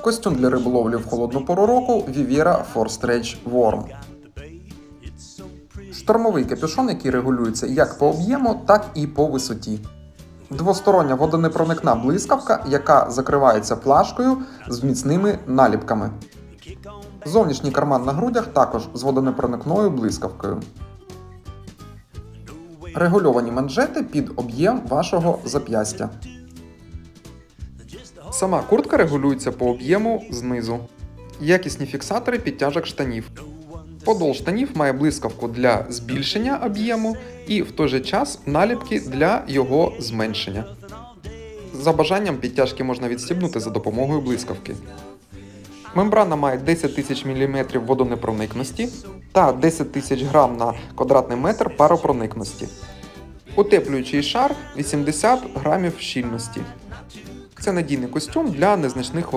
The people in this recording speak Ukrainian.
Костюм для риболовлі в холодну пору року Viviera Force Stretch Warm. Штормовий капюшон, який регулюється як по об'єму, так і по висоті. Двостороння водонепроникна блискавка, яка закривається плашкою з міцними наліпками. Зовнішній карман на грудях також з водонепроникною блискавкою. Регульовані манжети під об'єм вашого зап'ястя. Сама куртка регулюється по об'єму знизу. Якісні фіксатори підтяжок штанів. Подол штанів має блискавку для збільшення об'єму і в той же час наліпки для його зменшення. За бажанням підтяжки можна відстібнути за допомогою блискавки. Мембрана має 10 тисяч мм водонепроникності та 10 тисяч грам на квадратний метр паропроникності. Утеплюючий шар 80 грамів щільності. Це надійний костюм для незначних